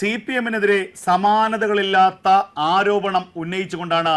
C P എമ്മിനെതിരെ സമാനതകളില്ലാത്ത ആരോപണം ഉന്നയിച്ചുകൊണ്ടാണ്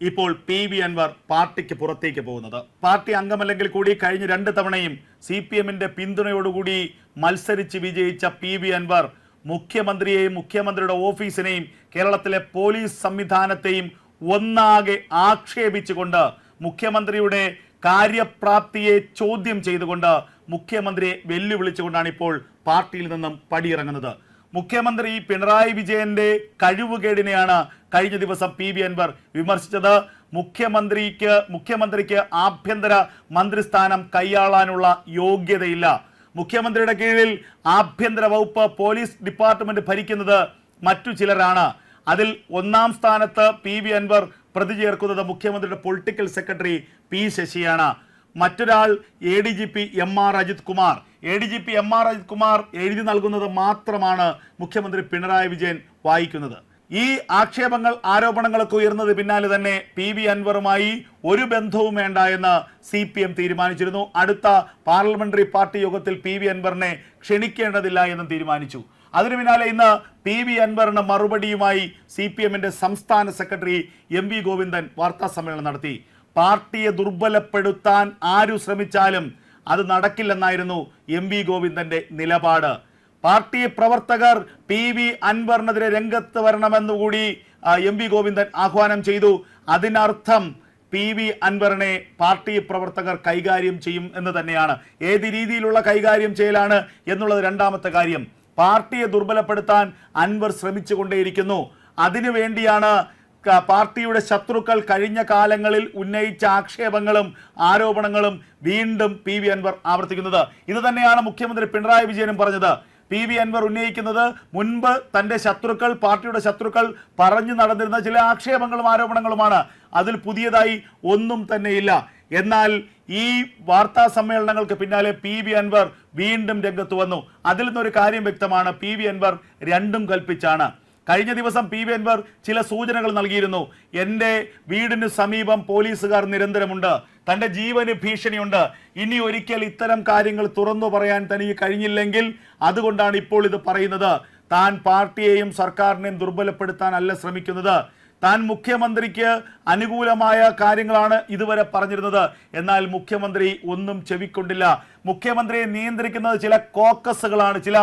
ഇപ്പോൾ പി വി അൻവർ പാർട്ടിക്ക് പുറത്തേക്ക് പോകുന്നത്. പാർട്ടി അംഗമല്ലെങ്കിൽ കൂടി കഴിഞ്ഞ രണ്ട് തവണയും സി പി എമ്മിന്റെ പിന്തുണയോടുകൂടി മത്സരിച്ച് വിജയിച്ച പി വി അൻവർ മുഖ്യമന്ത്രിയെയും മുഖ്യമന്ത്രിയുടെ ഓഫീസിനെയും കേരളത്തിലെ പോലീസ് സംവിധാനത്തെയും ഒന്നാകെ ആക്ഷേപിച്ചുകൊണ്ട് മുഖ്യമന്ത്രിയുടെ കാര്യപ്രാപ്തിയെ ചോദ്യം ചെയ്തുകൊണ്ട് മുഖ്യമന്ത്രിയെ വെല്ലുവിളിച്ചുകൊണ്ടാണ് ഇപ്പോൾ പാർട്ടിയിൽ നിന്നും പടിയിറങ്ങുന്നത്. മുഖ്യമന്ത്രി പിണറായി വിജയന്റെ കഴിവുകേടിനെയാണ് കഴിഞ്ഞ ദിവസം പി വി അൻവർ വിമർശിച്ചത്. മുഖ്യമന്ത്രിക്ക് മുഖ്യമന്ത്രിക്ക് ആഭ്യന്തര മന്ത്രിസ്ഥാനം കൈയാളാനുള്ള യോഗ്യതയില്ല. മുഖ്യമന്ത്രിയുടെ കീഴിൽ ആഭ്യന്തര വകുപ്പ് പോലീസ് ഡിപ്പാർട്ട്മെന്റ് ഭരിക്കുന്നത് മറ്റു ചിലരാണ്. അതിൽ ഒന്നാം സ്ഥാനത്ത് പി വി അൻവർ പ്രതി ചേർക്കുന്നത് മുഖ്യമന്ത്രിയുടെ പൊളിറ്റിക്കൽ സെക്രട്ടറി പി ശശിയാണ്. മറ്റൊരാൾ A D G P M R Ajith Kumar A D G P M R Ajith Kumar എഴുതി നൽകുന്നത് മാത്രമാണ് മുഖ്യമന്ത്രി പിണറായി വിജയൻ വായിക്കുന്നത്. ഈ ആക്ഷേപങ്ങൾ ആരോപണങ്ങളൊക്കെ ഉയർന്നത് പിന്നാലെ തന്നെ പി വി അൻവറുമായി ഒരു ബന്ധവും വേണ്ട എന്ന് സി പി എം തീരുമാനിച്ചിരുന്നു. അടുത്ത പാർലമെന്ററി പാർട്ടി യോഗത്തിൽ പി വി അൻവറിനെ ക്ഷണിക്കേണ്ടതില്ല എന്നും തീരുമാനിച്ചു. അതിനു പിന്നാലെ ഇന്ന് പി വി അൻവറിന് മറുപടിയുമായി സി പി എമ്മിന്റെ സംസ്ഥാന സെക്രട്ടറി എം വി ഗോവിന്ദൻ വാർത്താ സമ്മേളനം നടത്തി. പാർട്ടിയെ ദുർബലപ്പെടുത്താൻ ആരു ശ്രമിച്ചാലും അത് നടക്കില്ലെന്നായിരുന്നു എം വി ഗോവിന്ദന്റെ നിലപാട്. പാർട്ടി പ്രവർത്തകർ പി വി അൻവറിനെതിരെ രംഗത്ത് വരണമെന്നുകൂടി എം വി ഗോവിന്ദൻ ആഹ്വാനം ചെയ്തു. അതിനർത്ഥം പി വി അൻവറിനെ പാർട്ടി പ്രവർത്തകർ കൈകാര്യം ചെയ്യും എന്ന് തന്നെയാണ്. ഏത് രീതിയിലുള്ള കൈകാര്യം ചെയ്യലാണ് എന്നുള്ളത് രണ്ടാമത്തെ കാര്യം. പാർട്ടിയെ ദുർബലപ്പെടുത്താൻ അൻവർ ശ്രമിച്ചുകൊണ്ടേയിരിക്കുന്നു. അതിനു വേണ്ടിയാണ് ക- പാർട്ടിയുടെ ശത്രുക്കൾ കഴിഞ്ഞ കാലങ്ങളിൽ ഉന്നയിച്ച ആക്ഷേപങ്ങളും ആരോപണങ്ങളും വീണ്ടും പി വി അൻവർ ആവർത്തിക്കുന്നത്. ഇത് തന്നെയാണ് മുഖ്യമന്ത്രി പിണറായി വിജയനും പറഞ്ഞത്. പി വി അൻവർ ഉന്നയിക്കുന്നത് മുൻപ് തന്റെ ശത്രുക്കൾ പാർട്ടിയുടെ ശത്രുക്കൾ പറഞ്ഞു നടന്നിരുന്ന ചില ആക്ഷേപങ്ങളും ആരോപണങ്ങളുമാണ്. അതിൽ പുതിയതായി ഒന്നും തന്നെയില്ല എന്നാൽ ഈ വാർത്താ സമ്മേളനങ്ങൾക്ക് പിന്നാലെ പി വി അൻവർ വീണ്ടും രംഗത്ത് വന്നു. അതിൽ നിന്നൊരു കാര്യം വ്യക്തമാണ്. പി വി അൻവർ രണ്ടും കൽപ്പിച്ചാണ്. കഴിഞ്ഞ ദിവസം പി വി അൻവർ ചില സൂചനകൾ നൽകിയിരുന്നു. എന്റെ വീടിന് സമീപം പോലീസുകാർ നിരന്തരമുണ്ട്. തന്റെ ജീവന് ഭീഷണിയുണ്ട്. ഇനി ഒരിക്കൽ ഇത്തരം കാര്യങ്ങൾ തുറന്നു പറയാൻ തനിക്ക് കഴിഞ്ഞില്ലെങ്കിൽ അതുകൊണ്ടാണ് ഇപ്പോൾ ഇത് പറയുന്നത്. താൻ പാർട്ടിയെയും സർക്കാരിനെയും ദുർബലപ്പെടുത്താൻ അല്ല ശ്രമിക്കുന്നത്. താൻ മുഖ്യമന്ത്രിക്ക് അനുകൂലമായ കാര്യങ്ങളാണ് ഇതുവരെ പറഞ്ഞിരുന്നത്. എന്നാൽ മുഖ്യമന്ത്രി ഒന്നും ചെവിക്കൊണ്ടില്ല. മുഖ്യമന്ത്രിയെ നിയന്ത്രിക്കുന്നത് ചില കോക്കസുകളാണ് ചില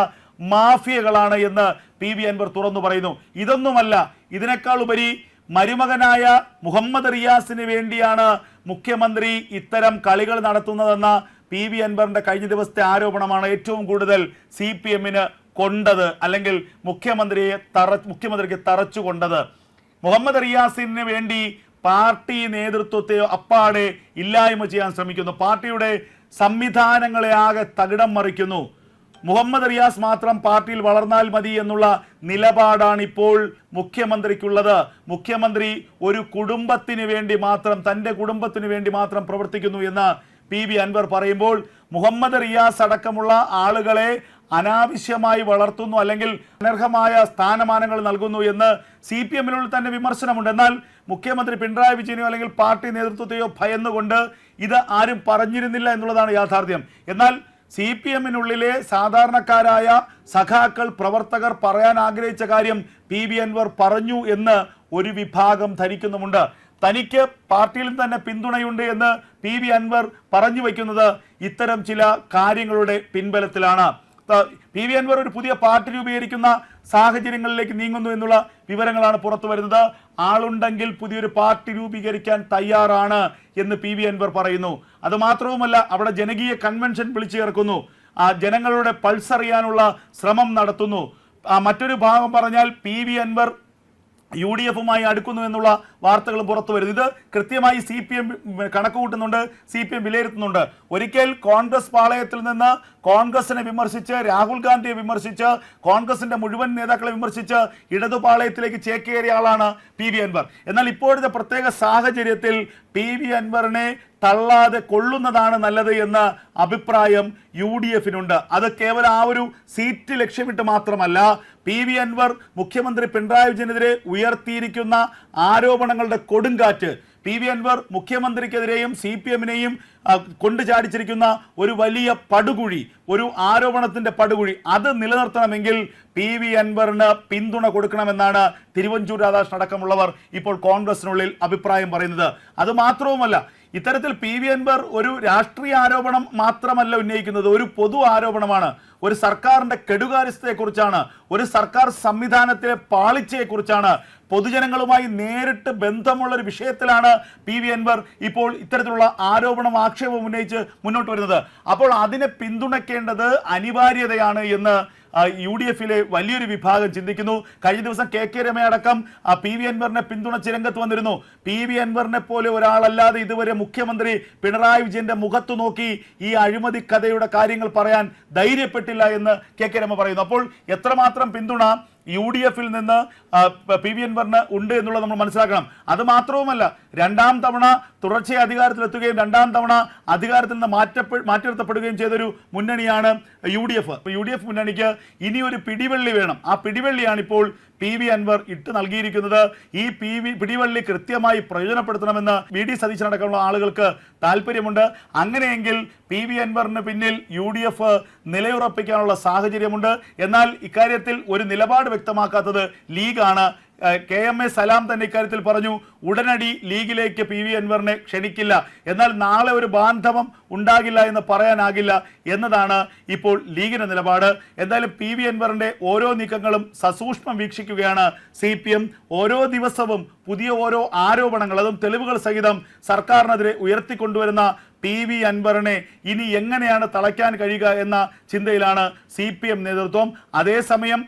മാഫിയകളാണ് എന്ന് പി വി അൻവർ തുറന്നു പറയുന്നു. ഇതൊന്നുമല്ല ഇതിനേക്കാൾ ഉപരി മരുമകനായ മുഹമ്മദ് റിയാസിന് വേണ്ടിയാണ് മുഖ്യമന്ത്രി ഇത്തരം കളികൾ നടത്തുന്നതെന്ന പി വി അൻവറിന്റെ കഴിഞ്ഞ ദിവസത്തെ ആരോപണമാണ് ഏറ്റവും കൂടുതൽ സി പി എമ്മിന് കൊണ്ടത് അല്ലെങ്കിൽ മുഖ്യമന്ത്രിയെ തറ മുഖ്യമന്ത്രിക്ക് തറച്ചു കൊണ്ടത്. മുഹമ്മദ് റിയാസിന് വേണ്ടി പാർട്ടി നേതൃത്വത്തെ അപ്പാടെ ഇല്ലായ്മ ചെയ്യാൻ ശ്രമിക്കുന്നു. പാർട്ടിയുടെ സംവിധാനങ്ങളെ ആകെ തകിടം മറിക്കുന്നു. മുഹമ്മദ് റിയാസ് മാത്രം പാർട്ടിയിൽ വളർന്നാൽ മതി എന്നുള്ള നിലപാടാണ് ഇപ്പോൾ മുഖ്യമന്ത്രിക്കുള്ളത്. മുഖ്യമന്ത്രി ഒരു കുടുംബത്തിന് വേണ്ടി മാത്രം തന്റെ കുടുംബത്തിന് വേണ്ടി മാത്രം പ്രവർത്തിക്കുന്നു എന്ന് പി വി അൻവർ പറയുമ്പോൾ മുഹമ്മദ് റിയാസ് അടക്കമുള്ള ആളുകളെ അനാവശ്യമായി വളർത്തുന്നു അല്ലെങ്കിൽ അനർഹമായ സ്ഥാനമാനങ്ങൾ നൽകുന്നു എന്ന് സി പി എമ്മിനുള്ളിൽ തന്നെ വിമർശനമുണ്ട്. എന്നാൽ മുഖ്യമന്ത്രി പിണറായി വിജയനെയോ അല്ലെങ്കിൽ പാർട്ടി നേതൃത്വത്തെയോ ഭയന്നുകൊണ്ട് ഇത് ആരും പറഞ്ഞിരുന്നില്ല എന്നുള്ളതാണ് യാഥാർത്ഥ്യം. എന്നാൽ സി പി എമ്മിനുള്ളിലെ സാധാരണക്കാരായ സഖാക്കൾ പ്രവർത്തകർ പറയാൻ ആഗ്രഹിച്ച കാര്യം പി. വി. അൻവർ പറഞ്ഞു എന്ന് ഒരു വിഭാഗം ധരിക്കുന്നുമുണ്ട്. തനിക്ക് പാർട്ടിയിൽ തന്നെ പിന്തുണയുണ്ട് എന്ന് പി. വി. അൻവർ പറഞ്ഞു വയ്ക്കുന്നത് ഇത്തരം ചില കാര്യങ്ങളുടെ പിൻബലത്തിലാണ്. പി. വി. അൻവർ ഒരു പുതിയ പാർട്ടി രൂപീകരിക്കുന്ന സാഹചര്യങ്ങളിലേക്ക് നീങ്ങുന്നു എന്നുള്ള വിവരങ്ങളാണ് പുറത്തു വരുന്നത്. ആളുണ്ടെങ്കിൽ പുതിയൊരു പാർട്ടി രൂപീകരിക്കാൻ തയ്യാറാണ് എന്ന് പി വി അൻവർ പറയുന്നു. അത് മാത്രവുമല്ല അവിടെ ജനകീയ കൺവെൻഷൻ വിളിച്ചു ചേർക്കുന്നു. ആ ജനങ്ങളുടെ പൾസ് അറിയാനുള്ള ശ്രമം നടത്തുന്നു. മറ്റൊരു ഭാഗം പറഞ്ഞാൽ P V Anvar U D എഫുമായി അടുക്കുന്നു എന്നുള്ള വാർത്തകളും പുറത്തു വരുന്നു. ഇത് കൃത്യമായി സി പി എം കണക്ക് കൂട്ടുന്നുണ്ട് സി പി എം വിലയിരുത്തുന്നുണ്ട്. ഒരിക്കൽ കോൺഗ്രസ് പാളയത്തിൽ നിന്ന് കോൺഗ്രസിനെ വിമർശിച്ച് രാഹുൽ ഗാന്ധിയെ വിമർശിച്ച് കോൺഗ്രസിന്റെ മുഴുവൻ നേതാക്കളെ വിമർശിച്ച് ഇടതുപാളയത്തിലേക്ക് ചേക്കേറിയ ആളാണ് പി വി അൻവർ. എന്നാൽ ഇപ്പോഴത്തെ പ്രത്യേക സാഹചര്യത്തിൽ പി വി അൻവറിനെ തള്ളാതെ കൊള്ളുന്നതാണ് നല്ലത് എന്ന അഭിപ്രായം യു ഡി എഫിനുണ്ട്. അത് കേവലം ആ ഒരു സീറ്റ് ലക്ഷ്യമിട്ട് മാത്രമല്ല പി വി അൻവർ മുഖ്യമന്ത്രി പിണറായി വിജയനെതിരെ ഉയർത്തിയിരിക്കുന്ന ആരോപണങ്ങളുടെ കൊടുങ്കാറ്റ് പി വി അൻവർ മുഖ്യമന്ത്രിക്കെതിരെയും സി പി എമ്മിനെയും കൊണ്ടു ചാടിച്ചിരിക്കുന്ന ഒരു വലിയ പടുകുഴി ഒരു ആരോപണത്തിന്റെ പടുകുഴി അത് നിലനിർത്തണമെങ്കിൽ പി വി അൻവറിന് പിന്തുണ കൊടുക്കണമെന്നാണ് തിരുവഞ്ചൂർ രാധാകൃഷ്ണൻ അടക്കമുള്ളവർ ഇപ്പോൾ കോൺഗ്രസിനുള്ളിൽ അഭിപ്രായം പറയുന്നത്. അത് മാത്രവുമല്ല ഇത്തരത്തിൽ പി വി അൻവർ ഒരു രാഷ്ട്രീയ ആരോപണം മാത്രമല്ല ഉന്നയിക്കുന്നത്. ഒരു പൊതു ആരോപണമാണ്. ഒരു സർക്കാരിന്റെ കെടുകാര്യസ്ഥയെക്കുറിച്ചാണ്. ഒരു സർക്കാർ സംവിധാനത്തിലെ പാളിച്ചയെക്കുറിച്ചാണ്. പൊതുജനങ്ങളുമായി നേരിട്ട് ബന്ധമുള്ള ഒരു വിഷയത്തിലാണ് പി വി അൻവർ ഇപ്പോൾ ഇത്തരത്തിലുള്ള ആരോപണം ആക്ഷേപം ഉന്നയിച്ച് മുന്നോട്ട് വരുന്നത്. അപ്പോൾ അതിനെ പിന്തുണയ്ക്കേണ്ടത് അനിവാര്യതയാണ് എന്ന് യു ഡി എഫിലെ വലിയൊരു വിഭാഗം ചിന്തിക്കുന്നു. കഴിഞ്ഞ ദിവസം കെ കെ രമ അടക്കം പി വി അൻവറിനെ പിന്തുണച്ച് രംഗത്ത് വന്നിരുന്നു. പി വി അൻവറിനെ പോലെ ഒരാളല്ലാതെ ഇതുവരെ മുഖ്യമന്ത്രി പിണറായി വിജയന്റെ മുഖത്ത് നോക്കി ഈ അഴിമതി കഥയുടെ കാര്യങ്ങൾ പറയാൻ ധൈര്യപ്പെട്ടില്ല എന്ന് കെ കെ രമ പറയുന്നു. അപ്പോൾ എത്രമാത്രം പിന്തുണ യു ഡി എഫിൽ നിന്ന് പി വി അൻവറിന് ഉണ്ട് എന്നുള്ളത് നമ്മൾ മനസ്സിലാക്കണം. അത് മാത്രവുമല്ല രണ്ടാം തവണ തുടർച്ചയായി അധികാരത്തിലെത്തുകയും രണ്ടാം തവണ അധികാരത്തിൽ നിന്ന് മാറ്റപ്പെ മാറ്റിനിർത്തപ്പെടുകയും ചെയ്തൊരു മുന്നണിയാണ് U D F. U D F മുന്നണിക്ക് ഇനി ഒരു പിടിവള്ളി വേണം. ആ പിടിവള്ളിയാണ് ഇപ്പോൾ പി വി അൻവർ ഇട്ട് നൽകിയിരിക്കുന്നത്. ഈ പി വി പിടിവള്ളി കൃത്യമായി പ്രയോജനപ്പെടുത്തണമെന്ന് വി ഡി സതീശനടക്കമുള്ള ആളുകൾക്ക് താല്പര്യമുണ്ട് അങ്ങനെയെങ്കിൽ പി വി അൻവറിന് പിന്നിൽ യു ഡി എഫ് നിലയുറപ്പിക്കാനുള്ള സാഹചര്യമുണ്ട്. എന്നാൽ ഇക്കാര്യത്തിൽ ഒരു നിലപാട് വ്യക്തമാക്കാത്തത് ലീഗാണ്. കെ എം എ സലാം തന്നെ ഇക്കാര്യത്തിൽ പറഞ്ഞു ഉടനടി ലീഗിലേക്ക് പി വി അൻവറിനെ ക്ഷണിക്കില്ല. എന്നാൽ നാളെ ഒരു ബാന്ധവം ഉണ്ടാകില്ല എന്ന് പറയാനാകില്ല എന്നതാണ് ഇപ്പോൾ ലീഗിന്റെ നിലപാട്. എന്തായാലും പി വി അൻവറിന്റെ ഓരോ നീക്കങ്ങളും സസൂക്ഷ്മം വീക്ഷിക്കുകയാണ് സി ഓരോ ദിവസവും പുതിയ ഓരോ ആരോപണങ്ങൾ അതും തെളിവുകൾ സഹിതം സർക്കാരിനെതിരെ ഉയർത്തിക്കൊണ്ടുവരുന്ന പി വി അൻവറിനെ ഇനി എങ്ങനെയാണ് തളയ്ക്കാൻ കഴിയുക എന്ന ചിന്തയിലാണ് സി പി എം നേതൃത്വം. അതേസമയം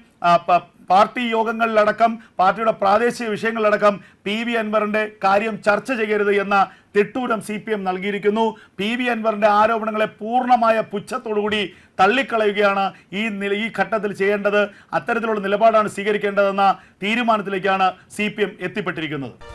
പാർട്ടി യോഗങ്ങളിലടക്കം പാർട്ടിയുടെ പ്രാദേശിക വിഷയങ്ങളിലടക്കം പി വി അൻവറിന്റെ കാര്യം ചർച്ച ചെയ്യരുത് എന്ന തിട്ടൂരം സി പി എം നൽകിയിരിക്കുന്നു. പി വി അൻവറിന്റെ ആരോപണങ്ങളെ പൂർണമായ പുച്ഛത്തോടുകൂടി തള്ളിക്കളയുകയാണ് ഈ നില- ഈ ഘട്ടത്തിൽ ചെയ്യേണ്ടത്. അത്തരത്തിലുള്ള നിലപാടാണ് സ്വീകരിക്കേണ്ടതെന്ന തീരുമാനത്തിലേക്കാണ് സി എത്തിപ്പെട്ടിരിക്കുന്നത്.